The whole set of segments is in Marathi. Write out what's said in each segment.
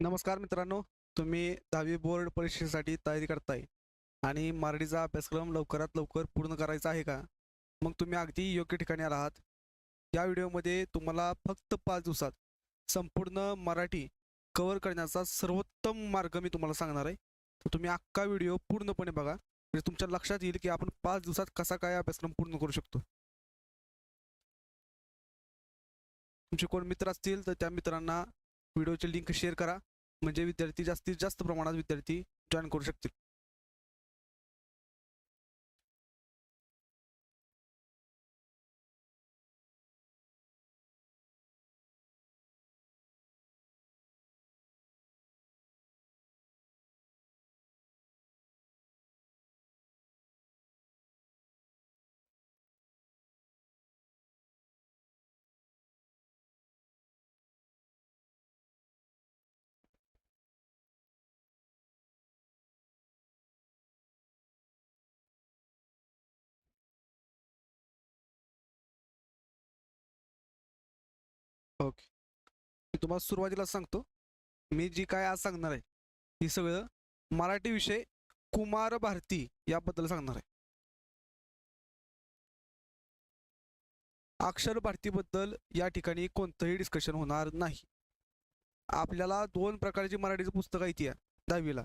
नमस्कार मित्रांनो तुम्ही दहावी बोर्ड परीक्षेसाठी तयारी करताय आणि मराठीचा अभ्यासक्रम लवकरात लवकर पूर्ण करायचा आहे का? मग तुम्ही अगदी योग्य ठिकाणी आहात या व्हिडिओमध्ये तुम्हाला फक्त पाच दिवसात संपूर्ण मराठी कव्हर करण्याचा सर्वोत्तम मार्ग मी तुम्हाला सांगणार आहे. तर तुम्ही अख्खा व्हिडिओ पूर्णपणे बघा. म्हणजे तुमच्या लक्षात येईल की आपण पाच दिवसात कसा काय अभ्यासक्रम पूर्ण करू शकतो. तुमचे कोण मित्र असतील तर त्या मित्रांना व्हिडिओची लिंक शेअर करा. म्हणजे विद्यार्थी जास्तीत जास्त प्रमाणात विद्यार्थी जॉईन करू शकतील. ओके. मी तुम्हाला सुरुवातीला सांगतो. मी जी काय आज सांगणार आहे ती सगळं मराठी विषय कुमार भारती याबद्दल सांगणार आहे. अक्षर भारतीबद्दल या ठिकाणी कोणतंही डिस्कशन होणार नाही. आपल्याला दोन प्रकारची मराठीचं पुस्तकं येते दहावीला.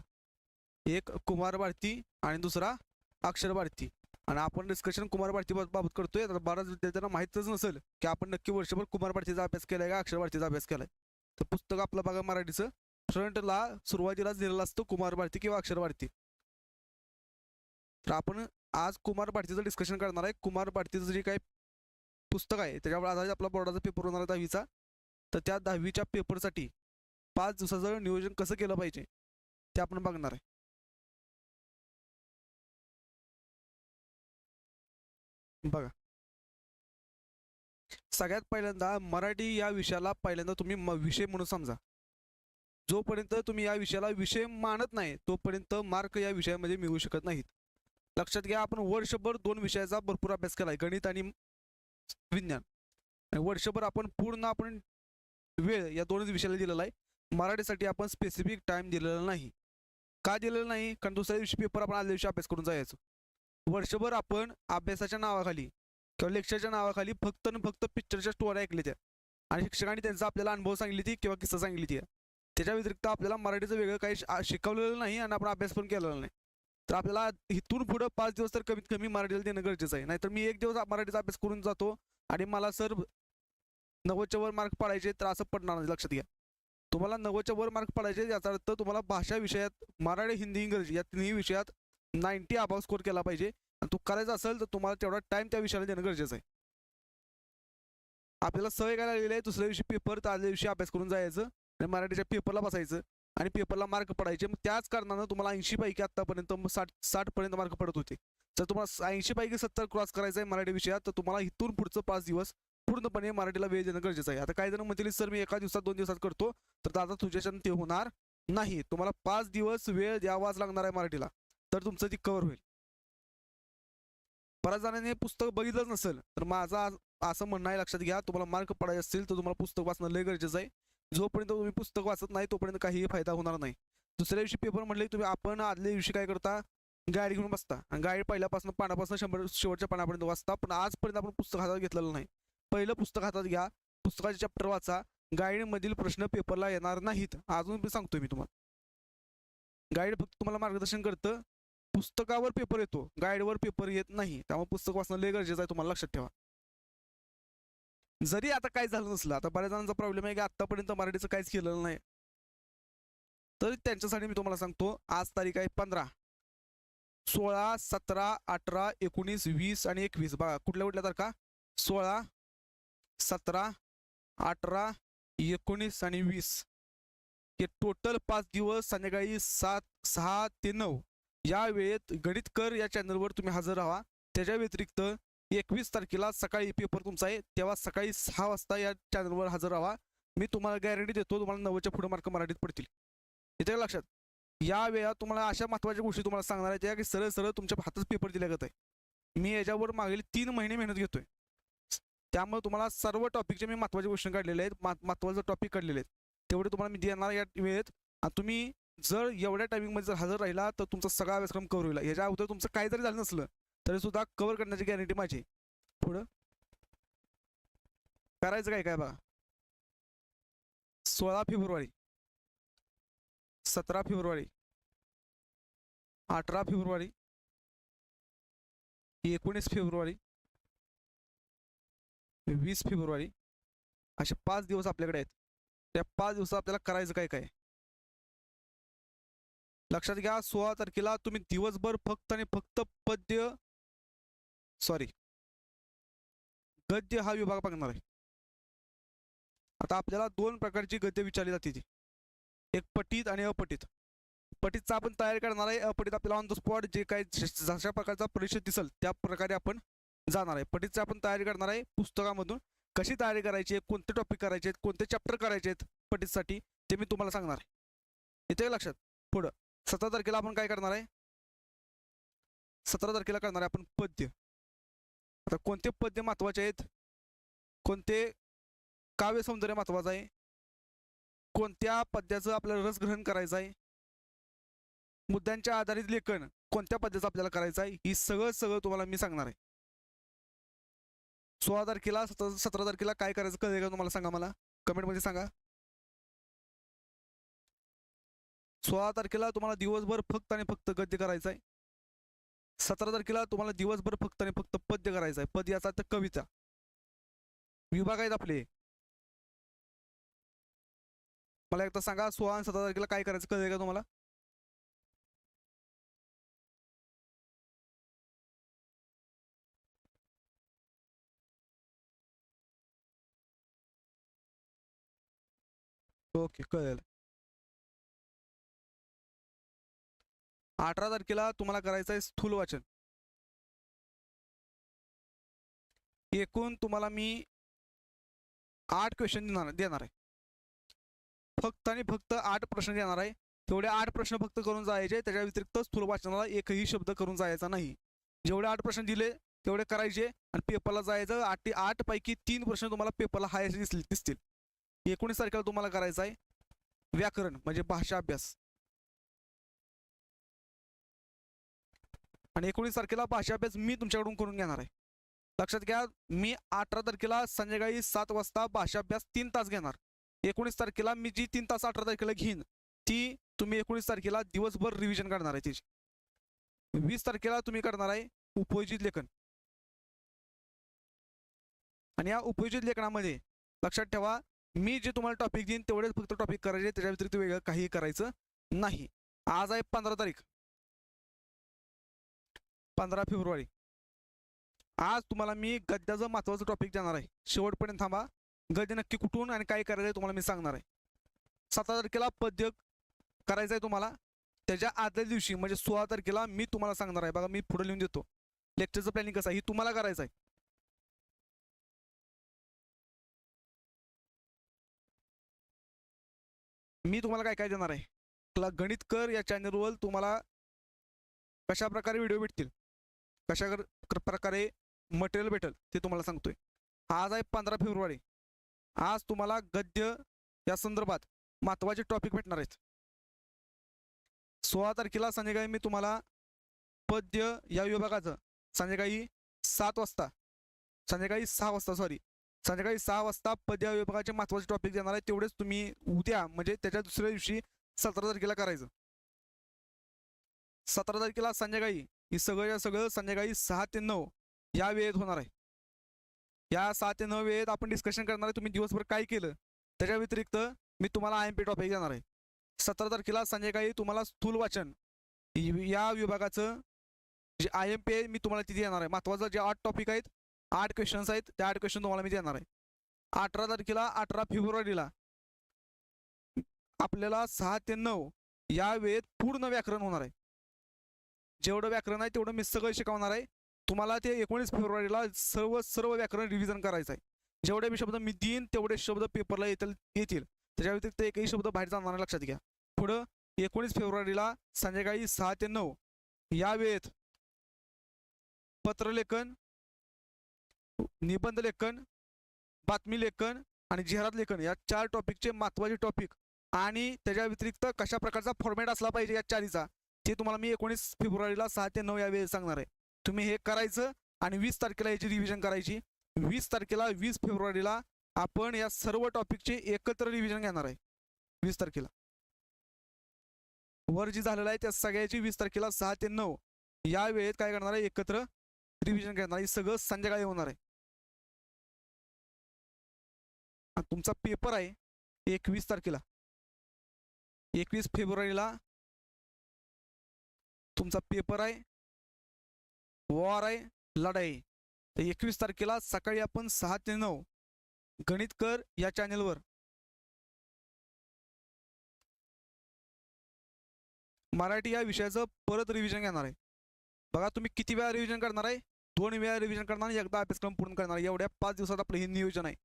एक कुमार भारती आणि दुसरा अक्षर भारती. आणि आपण डिस्कशन कुमार भारती बाबत करतोय. तर बऱ्याच विद्यार्थ्यांना माहीतच नसेल की आपण नक्की वर्षभर कुमार भारतीचा अभ्यास केलाय का अक्षर भारतीचा अभ्यास केलाय? तर पुस्तक आपलं बघा मराठीचं. फ्रंटला सुरुवातीलाच दिलेला असतो कुमार भारती किंवा अक्षर भारती तर आपण आज कुमार भारतीचं डिस्कशन करणार आहे. कुमार भारतीचं जे काही पुस्तक आहे त्याच्यावर आधारित आपला बोर्डाचा पेपर होणार आहे दहावीचा. तर त्या दहावीच्या पेपरसाठी पाच दिवसाचं नियोजन कसं केलं पाहिजे ते आपण बघणार आहे. बघा. सगळ्यात पहिल्यांदा मराठी या विषयाला पहिल्यांदा तुम्ही विषय म्हणून समजा. जोपर्यंत तुम्ही या विषयाला विषय मानत नाही तोपर्यंत मार्क या विषयामध्ये मिळू शकत नाहीत. लक्षात घ्या आपण वर्षभर दोन विषयाचा भरपूर अभ्यास केला आहे गणित आणि विज्ञान. आणि वर्षभर आपण पूर्ण आपण वेळ या दोनच विषयाला दिलेला आहे. मराठीसाठी आपण स्पेसिफिक टाइम दिलेला नाही. का दिलेला नाही? कारण दुसऱ्या दिवशी पेपर आपण आदल्या दिवशी अभ्यास करून जायचो. वर्षभर आपण अभ्यासाच्या नावाखाली किंवा लेक्चरच्या नावाखाली फक्त आणि फक्त पिक्चरच्या स्टोरी ऐकल्या आणि शिक्षकांनी त्यांचा आपल्याला अनुभव सांगितली ती किंवा किस्सा सांगितली ती. त्याच्या व्यतिरिक्त आपल्याला मराठीचं वेगळं काही शिकवलेलं नाही आणि आपण अभ्यास पण केलेला नाही. तर आपल्याला इथून पुढं पाच दिवस तर कमीत कमी मराठीला देणं गरजेचं आहे. नाहीतर मी एक दिवस मराठीचा अभ्यास करून जातो आणि मला सर नव्वदच्या वर मार्क पडायचे तर असं पडणार नाही लक्षात घ्या. तुम्हाला नव्वदच्या वर मार्क पडायचे याचा अर्थ तुम्हाला भाषा विषयात मराठी हिंदी इंग्रजी या तिन्ही विषयात नाईन्टी अबाव स्कोर केला पाहिजे. आणि तो करायचा असेल तर तुम्हाला तेवढा टाइम त्या विषयाला देणं गरजेचं आहे. आपल्याला सवय काय लागलेली आहे दुसऱ्या दिवशी पेपर तर आदल्या दिवशी अभ्यास करून जायचं आणि मराठीच्या पेपरला बसायचं आणि पेपरला मार्क पडायचे. मग त्याच कारणानं तुम्हाला ऐंशी पैकी आतापर्यंत साठ साठ पर्यंत मार्क पडत होते. जर तुम्हाला ऐंशी पैकी सत्तर क्रॉस करायचं आहे मराठी विषयात तर तुम्हाला इथून पुढचं पाच दिवस पूर्णपणे मराठीला वेळ देणं गरजेचं आहे. आता काही जण म्हणतील सर मी एका दिवसात दोन दिवसात करतो. तर दादा तुझ्याच्यानं ते होणार नाही. तुम्हाला पाच दिवस वेळ द्यावाच लागणार आहे मराठीला. तर तुमचं ती कव्हर होईल. बऱ्याच जणांनी हे पुस्तक बघितलंच नसेल तर माझं असं म्हणणं आहे लक्षात घ्या तुम्हाला मार्क पडायचे असतील तर तुम्हाला पुस्तक वाचणं लय गरजेचं आहे. जोपर्यंत तुम्ही पुस्तक वाचत नाही तोपर्यंत काहीही फायदा होणार नाही. दुसऱ्या दिवशी पेपर म्हटले तुम्ही आपण आदल्या दिवशी काय करता? गाडी घेऊन बसता. आणि गाडी पहिल्यापासून पानापासून शंभर शेवटच्या पानापर्यंत वाचता पण आजपर्यंत आपण पुस्तक हातात घेतलेलं नाही. पहिलं पुस्तक हातात घ्या पुस्तकाचे चॅप्टर वाचा. गाईडमधील प्रश्न पेपरला येणार नाहीत. अजून सांगतोय मी तुम्हाला. गाईड फक्त तुम्हाला मार्गदर्शन करतं पुस्तकावर पेपर येतो. गाईडवर पेपर येत नाही. त्यामुळे पुस्तक वाचणं लय गरजेचं आहे तुम्हाला लक्षात ठेवा. जरी आता काय झालं नसलं आता बऱ्याच जणांचा प्रॉब्लेम आहे की आतापर्यंत मराठीचं काहीच केलेलं नाही. तरी त्यांच्यासाठी मी तुम्हाला सांगतो आज तारीख आहे पंधरा. सोळा सतरा अठरा एकोणीस वीस आणि एकवीस. बघा कुठल्या कुठल्या तारखा? सोळा सतरा अठरा एकोणीस आणि वीस. हे टोटल पाच दिवस संध्याकाळी सात सहा ते नऊ. या वेळेत गणित कर या चॅनलवर तुम्ही हजर राहा. त्याच्या व्यतिरिक्त एकवीस तारखेला सकाळी पेपर तुमचा आहे तेव्हा सकाळी सहा वाजता या चॅनलवर हजर राहा. मी तुम्हाला गॅरंटी देतो तुम्हाला नव्वदच्या पुढे मार्क मराठीत पडतील. येते लक्षात. या वेळा तुम्हाला अशा महत्त्वाच्या गोष्टी तुम्हाला सांगणार आहेत त्या की सरळ सरळ तुमच्या हातात पेपर दिल्या जात आहे मी याच्यावर मागील तीन महिने मेहनत घेतोय. त्यामुळे तुम्हाला सर्व टॉपिकचे मी महत्त्वाचे क्वेश्चन काढलेले आहेत महत्त्वाचे टॉपिक काढलेले आहेत. तेवढे तुम्हाला मी देणार या वेळेत. तुम्ही जर एवढ्या टायमिंगमध्ये जर हजर राहिला तर तुमचा सगळा अभ्यासक्रम कव्हर होईल. याच्या अगोदर तुमचं काय जरी झालं नसलं तरी सुद्धा कव्हर करण्याची गॅरंटी माझी पुढं? करायचं काय काय बघा? सोळा फेब्रुवारी. सतरा फेब्रुवारी. अठरा फेब्रुवारी. एकोणीस फेब्रुवारी. वीस फेब्रुवारी. असे पाच दिवस आपल्याकडे आहेत. त्या पाच दिवसात आपल्याला करायचं काय काय? लक्षात घ्या सोळा तारखेला तुम्ही दिवसभर फक्त आणि फक्त पद्य सॉरी गद्य हा विभाग बघणार आहे. आता आपल्याला दोन प्रकारची गद्य विचारली जाते ती. एक पटीत आणि अपटीत पटीतचा आपण तयारी करणार आहे अपटीत आपल्याला ऑन द स्पॉट जे काही जशा प्रकारचा परिषद दिसल त्या प्रकारे आपण जाणार आहे. पटीतची आपण तयारी करणार आहे पुस्तकामधून कशी तयारी करायची आहे कोणते टॉपिक करायचे आहेत कोणते चॅप्टर करायचे आहेत पटीतसाठी ते मी तुम्हाला सांगणार आहे. येते लक्षात? पुढं. सतरा तारखेला आपण काय करणार आहे? सतरा तारखेला करणार आहे आपण पद्य. आता कोणते पद्य महत्त्वाचे आहेत? कोणते काव्य सौंदर्य महत्वाचं आहे? कोणत्या पद्याचं आपल्याला रसग्रहण करायचं आहे? मुद्द्यांच्या आधारित लेखन कोणत्या पद्धतीचं आपल्याला करायचं आहे? ही सगळं सगळं तुम्हाला मी सांगणार आहे. सोळा तारखेला सतरा सतरा तारखेला काय करायचं कळेल का तुम्हाला? सांगा मला. कमेंटमध्ये सांगा. सोळा तारखेला तुम्हाला दिवसभर फक्त आणि फक्त गद्य करायचं आहे. सतरा तारखेला तुम्हाला दिवसभर फक्त आणि फक्त पद्य करायचं आहे. पद याचा तर कविता. विभाग आहेत आपले. मला एकदा सांगा सोळा आणि सतरा तारखेला काय करायचं कळेल का तुम्हाला? ओके कळेल. अठरा तारखेला तुम्हाला करायचं आहे स्थूल वाचन. एकूण तुम्हाला मी आठ क्वेश्चन देणार देणार आहे. फक्त आणि फक्त आठ प्रश्न देणार आहे. तेवढे आठ प्रश्न फक्त करून जायचे त्याच्या व्यतिरिक्त स्थूल वाचनाला एकही शब्द करून जायचा नाही. जेवढे आठ प्रश्न दिले तेवढे करायचे आणि पेपरला जायचं आठ आठ पैकी तीन प्रश्न तुम्हाला पेपरला हायचे दिसतील दिसतील. एकोणीस तारखेला तुम्हाला करायचं आहे व्याकरण म्हणजे भाषा अभ्यास. आणि एकोणीस तारखेला भाषा अभ्यास मी तुमच्याकडून करून घेणार आहे. लक्षात घ्या मी अठरा तारखेला संध्याकाळी सात वाजता भाषा अभ्यास तीन तास घेणार. एकोणीस तारखेला मी जी तीन तास अठरा तारखेला घेईन ती तुम्ही एकोणीस तारखेला दिवसभर रिव्हिजन करणार आहे तिची. वीस तारखेला तुम्ही करणार आहे उपयोजित लेखन. आणि या उपयोजित लेखनामध्ये लक्षात ठेवा मी जे तुम्हाला टॉपिक देईन तेवढेच फक्त टॉपिक करायचे त्याच्या व्यतिरिक्त वेगळं काही करायचं नाही. आज आहे पंधरा तारीख. पंधरा फेब्रुवारी. आज तुम्हाला मी गद्याचं महत्वाचं टॉपिक देणार आहे. शेवटपर्यंत थांबा. गद्य नक्की कुठून आणि काय करायचं आहे तुम्हाला मी सांगणार आहे. सतरा तारखेला पद्य करायचं आहे तुम्हाला. त्याच्या आदल्या दिवशी म्हणजे सोळा तारखेला मी तुम्हाला सांगणार आहे. बघा मी पुढे लिहून देतो. लेक्चरचं प्लॅनिंग कसं आहे? ही तुम्हाला करायचं आहे. मी तुम्हाला काय काय देणार आहे? गणित कर या चॅनलवर तुम्हाला कशा प्रकारे व्हिडिओ भेटतील? कशा प्रकारे मटेरियल भेटेल ते तुम्हाला सांगतोय. आज आहे पंधरा फेब्रुवारी. आज तुम्हाला गद्य या संदर्भात महत्त्वाचे टॉपिक भेटणार आहेत. सोळा तारखेला संध्याकाळी मी तुम्हाला पद्य या विभागाचं संध्याकाळी सात वाजता संध्याकाळी सहा वाजता सॉरी संध्याकाळी सहा वाजता पद्य या विभागाचे महत्त्वाचे टॉपिक देणार आहे तेवढेच तुम्ही उद्या म्हणजे त्याच्या दुसऱ्या दिवशी सतरा तारखेला करायचं. सतरा तारखेला संध्याकाळी ही सगळं सगळं संध्याकाळी सहा ते नऊ या वेळेत होणार आहे. या सहा ते नऊ वेळेत आपण डिस्कशन करणार आहे. तुम्ही दिवसभर काय केलं? त्याच्या व्यतिरिक्त मी तुम्हाला आय एम पी टॉपिक देणार आहे. सतरा तारखेला संध्याकाळी तुम्हाला स्थूल वाचन. या विभागाचं जे आय एम पी आहे मी तुम्हाला तिथे येणार आहे. महत्वाचं जे आठ टॉपिक आहेत आठ क्वेश्चन्स आहेत त्या आठ क्वेश्चन तुम्हाला मी देणार आहे. अठरा तारखेला अठरा फेब्रुवारीला आपल्याला सहा ते नऊ या वेळेत पूर्ण व्याकरण होणार आहे. जेवढं व्याकरण आहे तेवढं मी सगळं शिकवणार आहे. तुम्हाला ते एकोणीस फेब्रुवारीला सर्व सर्व व्याकरण रिव्हिजन करायचं आहे जेवढे मी शब्द मी देईन तेवढे शब्द पेपरला येतील येतील. त्याच्या व्यतिरिक्त एकही शब्द बाहेर जाणार नाही, लक्षात घ्या. पुढं एकोणीस फेब्रुवारीला संध्याकाळी सहा ते नऊ. या वेळेत पत्रलेखन निबंध लेखन बातमी लेखन आणि जाहिरात लेखन या चार टॉपिकचे महत्त्वाचे टॉपिक आणि त्याच्या व्यतिरिक्त कशा प्रकारचा फॉर्मॅट असला पाहिजे या चारीचा. ते तुम्हाला मी एकोणीस फेब्रुवारीला सहा ते नऊ या वेळेस सांगणार आहे. तुम्ही हे करायचं आणि वीस तारखेला याची रिव्हिजन करायची. वीस तारखेला वीस फेब्रुवारीला आपण या सर्व टॉपिकचे एकत्र रिव्हिजन घेणार आहे. वीस तारखेला. वर जी झालेलं आहे त्या सगळ्याची वीस तारखेला सहा ते नऊ या वेळेत काय करणार आहे एकत्र रिव्हिजन करणार आहे. हे सगळं संध्याकाळी होणार आहे. तुमचा पेपर आहे एकवीस तारखेला. एकवीस फेब्रुवारीला तुमचा पेपर आहे वॉर आहे लढाई तर एकवीस तारखेला सकाळी आपण सहा ते नऊ गणित कर या चॅनेलवर. मराठी या विषयाचं परत रिव्हिजन घेणार आहे. बघा तुम्ही किती वेळा रिव्हिजन करणार आहे? दोन वेळा रिव्हिजन करणार एकदा अभ्यासक्रम पूर्ण करणार एवढ्या पाच दिवसात आपलं हे नियोजन आहे.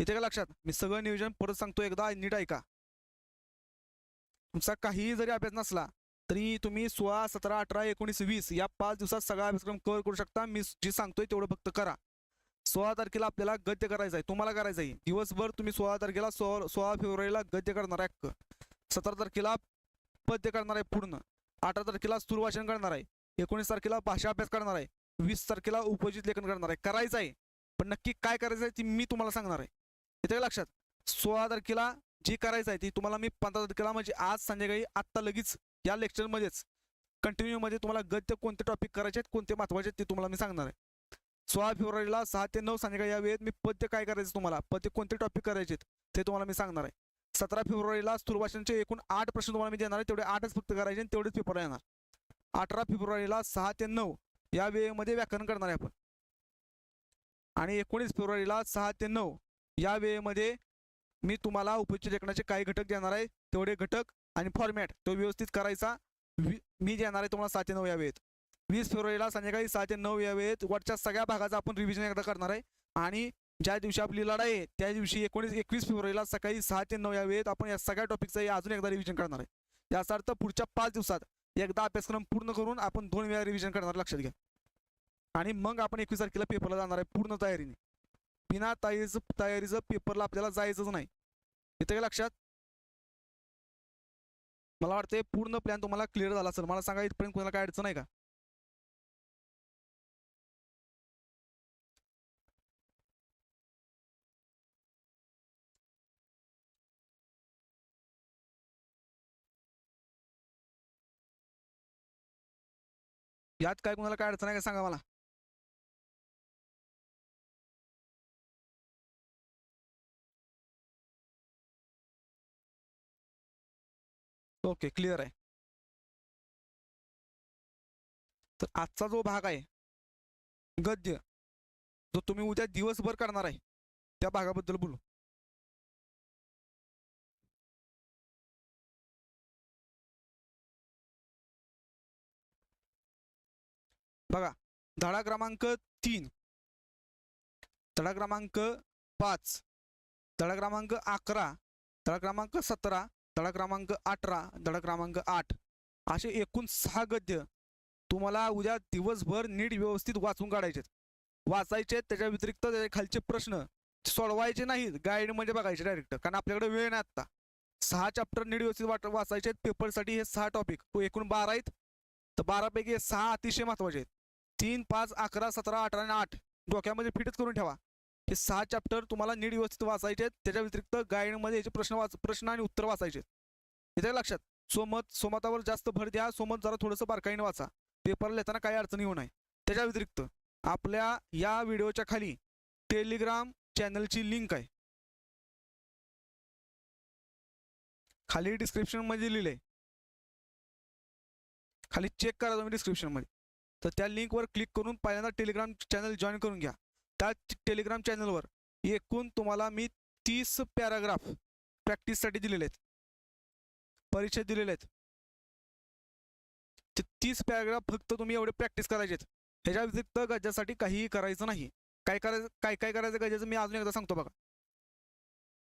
येते का लक्षात? मी सगळं नियोजन परत सांगतो एकदा नीट ऐका. तुमचा काहीही जरी अभ्यास नसला तरी तुम्ही सोळा सतरा अठरा एकोणीस वीस या पाच दिवसात सगळा अभ्यासक्रम कव्हर करू शकता. मी जी सांगतोय तेवढं फक्त करा. सोळा तारखेला आपल्याला गद्य करायचं आहे तुम्हाला करायचं आहे दिवसभर तुम्ही सोळा तारखेला सोळा सोळा फेब्रुवारीला गद्य करणार आहे सतरा तारखेला पद्य करणार आहे पूर्ण. अठरा तारखेला सुरवाचन करणार आहे. एकोणीस तारखेला भाषा अभ्यास करणार आहे. वीस तारखेला उपजित लेखन करणार आहे. करायचं आहे पण नक्की काय करायचं आहे ती मी तुम्हाला सांगणार आहे. येते लक्षात? सोळा तारखेला जे करायचं आहे ती तुम्हाला मी पंधरा तारखेला म्हणजे आज संध्याकाळी आत्ता लगेच या लेक्चरमध्येच कंटिन्यूमध्ये तुम्हाला गद्य कोणते टॉपिक करायचे आहेत कोणते महत्त्वाचे आहेत ते तुम्हाला मी सांगणार आहे. सोळा फेब्रुवारीला सहा ते नऊ संध्याकाळी या वेळेत मी पद्य काय करायचं तुम्हाला? पद्य कोणते टॉपिक करायचे आहेत ते तुम्हाला मी सांगणार आहे. सतरा फेब्रुवारीला सुरुवातीचे एकूण आठ प्रश्न तुम्हाला मी देणार आहे तेवढे आठच फक्त करायचे आणि तेवढेच पेपर येणार. अठरा फेब्रुवारीला सहा ते नऊ या वेळेमध्ये व्याकरण करणार आहे आपण. आणि एकोणीस फेब्रुवारीला सहा ते नऊ या वेळेमध्ये मी तुम्हाला उपचित लेखनाचे काही घटक देणार आहे. तेवढे घटक आणि फॉर्मॅट तो व्यवस्थित करायचा. मी मी येणार आहे तुम्हाला सहा ते नऊ यावेत. वीस फेब्रुवारीला संध्याकाळी सहा ते नऊ यावेत. वरच्या सगळ्या भागाचा आपण रिव्हिजन एकदा करणार आहे. आणि ज्या दिवशी आपली लढाई आहे त्या दिवशी एकोणीस एकवीस फेब्रुवारीला सकाळी सहा ते नऊ या वेळेत आपण या सगळ्या टॉपिकचं अजून एकदा रिव्हिजन करणार आहे. याचा अर्थ पुढच्या पाच दिवसात एकदा अभ्यासक्रम पूर्ण करून आपण दोन वेळा रिव्हिजन करणार लक्षात घ्या. आणि मग आपण एकवीस तारखेला पेपरला जाणार आहे पूर्ण तयारीने. बिना तयारीचं तयारीचं पेपरला आपल्याला जायचंच नाही. येतं का लक्षात? मला वाटते पूर्ण प्लॅन तुम्हाला क्लिअर झाला असेल. मला सांगा इथपर्यंत कोणाला काय अडचण आहे का? यात काय कोणाला काय अडचण आहे का सांगा मला. ओके क्लिअर आहे. तर आजचा जो भाग आहे गद्य जो तुम्ही उद्या दिवसभर करणार आहे त्या भागाबद्दल बोलू. बघा धडा क्रमांक तीन धडा क्रमांक पाच धडा क्रमांक अकरा धडा क्रमांक सतरा धडा क्रमांक अठरा धडा क्रमांक आठ. असे एकूण सहा गद्य तुम्हाला उद्या दिवसभर नीट व्यवस्थित वाचून काढायचे वाचायचे त्याच्या व्यतिरिक्त त्याच्या खालचे प्रश्न सोडवायचे नाहीत गाईड म्हणजे बघायचे डायरेक्ट कारण आपल्याकडे वेळ नाही आता सहा चॅप्टर नीट व्यवस्थित वाट वाचायचे पेपरसाठी हे सहा टॉपिक तो एकूण बारा आहेत. तर बारापैकी हे सहा अतिशय महत्त्वाचे आहेत. तीन पाच अकरा सतरा अठरा आणि आठ. डोक्यामध्ये फिटच करून ठेवा. हे सहा चॅप्टर तुम्हाला नीट व्यवस्थित वाचायचे आहेत त्याच्या व्यतिरिक्त गाईडमध्ये याचे प्रश्न वाच प्रश्न आणि उत्तर वाचायचे येते लक्षात? सोमत सोमतावर जास्त भर द्या. सोमत जरा थोडंसं बारकाईने वाचा. पेपरला येताना काही अडचणी येऊ नये. त्याच्या व्यतिरिक्त आपल्या या व्हिडिओच्या खाली टेलिग्राम चॅनलची लिंक आहे. खाली डिस्क्रिप्शनमध्ये लिहिलंय. खाली चेक करा तुम्ही डिस्क्रिप्शनमध्ये तर त्या लिंकवर क्लिक करून पहिल्यांदा टेलिग्राम चॅनल जॉईन करून घ्या. त्या टेलिग्राम चॅनलवर एकूण तुम्हाला मी तीस पॅराग्राफ प्रॅक्टिससाठी दिलेले आहेत. परीक्षेत दिलेले आहेत. ते तीस पॅराग्राफ फक्त तुम्ही एवढे प्रॅक्टिस करायचे आहेत ह्याच्या व्यतिरिक्त गजासाठी काहीही करायचं नाही. काय करायचं काय काय करायचं गजाचं मी अजून एकदा सांगतो बघा.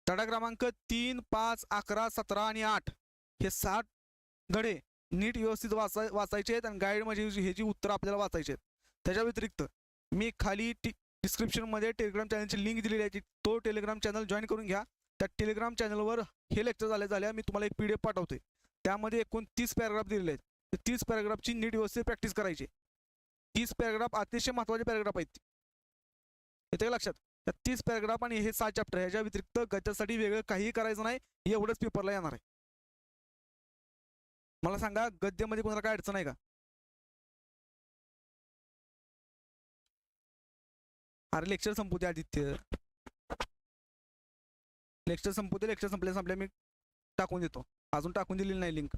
धडा क्रमांक तीन पाच अकरा सतरा आणि आठ हे सात धडे नीट व्यवस्थित वाचाय वाचायचे आहेत आणि गाईड म्हणजे हे जी उत्तरं आपल्याला वाचायचे आहेत. त्याच्या व्यतिरिक्त मी खाली टी डिस्क्रिप्शनमध्ये टेलिग्राम चॅनलची लिंक दिलेली आहे. तो टेलिग्राम चॅनल जॉईन करून घ्या. त्या टेलिग्राम चॅनलवर हे लेक्चर झाले झाल्या मी तुम्हाला एक पी डी एफ त्यामध्ये एकूण तीस पॅराग्राफ दिलेले आहेत. ते तीस पॅराग्राफची नीट व्यवस्थित प्रॅक्टिस करायची. तीस पॅराग्राफ अतिशय महत्त्वाचे पॅराग्राफ आहेत. येते लक्षात? त्या तीस पॅराग्राफ आणि हे सहा चॅप्टर ह्याच्या व्यतिरिक्त गत्यासाठी वेगळं काहीही करायचं नाही. एवढंच पेपरला येणार आहे. मला सांगा गद्यामध्ये कोणाला काय अडचण आहे का? अरे लेक्चर संपू दे आदित्य. लेक्चर संपू दे लेक्चर संपल्या संपल्या मी टाकून देतो. अजून टाकून दिलेली नाही लिंक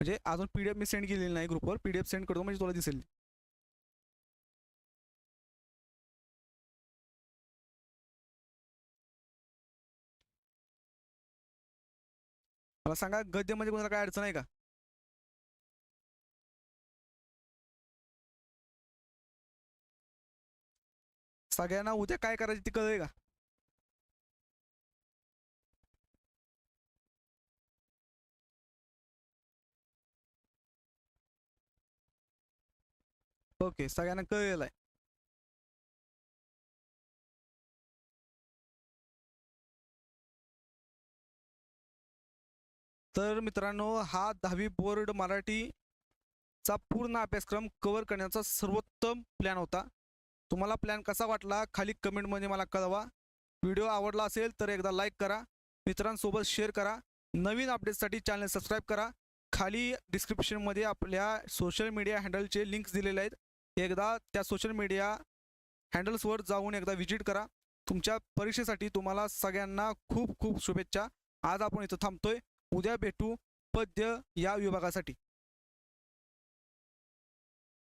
म्हणजे अजून पी डी एफ मी सेंड केलेली नाही ग्रुपवर पीडीएफ सेंड करतो म्हणजे तुला दिसेल. मला सांगा गद्य म्हणजे कोणाला काय अडचण आहे का? सगळ्यांना उद्या काय करायचं ते कळेल का? ओके सगळ्यांना कळलेलं आहे तर मित्रांनो हा दहावी बोर्ड मराठी चा पूर्ण अभ्यासक्रम कव्हर करण्याचा सर्वोत्तम प्लॅन होता. तुम्हाला प्लॅन कसा वाटला खाली कमेंटमध्ये मला कळवा. व्हिडिओ आवडला असेल तर एकदा लाईक करा. मित्रांसोबत शेअर करा. नवीन अपडेट्ससाठी चॅनल सबस्क्राईब करा. खाली डिस्क्रिप्शनमध्ये आपल्या सोशल मीडिया हँडलचे लिंक्स दिलेले आहेत. एकदा त्या सोशल मीडिया हँडल्सवर जाऊन एकदा व्हिजिट करा. तुमच्या परीक्षेसाठी तुम्हाला सगळ्यांना खूप खूप शुभेच्छा. आज आपण इथं थांबतोय. उद्या भेटू. पद्य या विभागासाठी.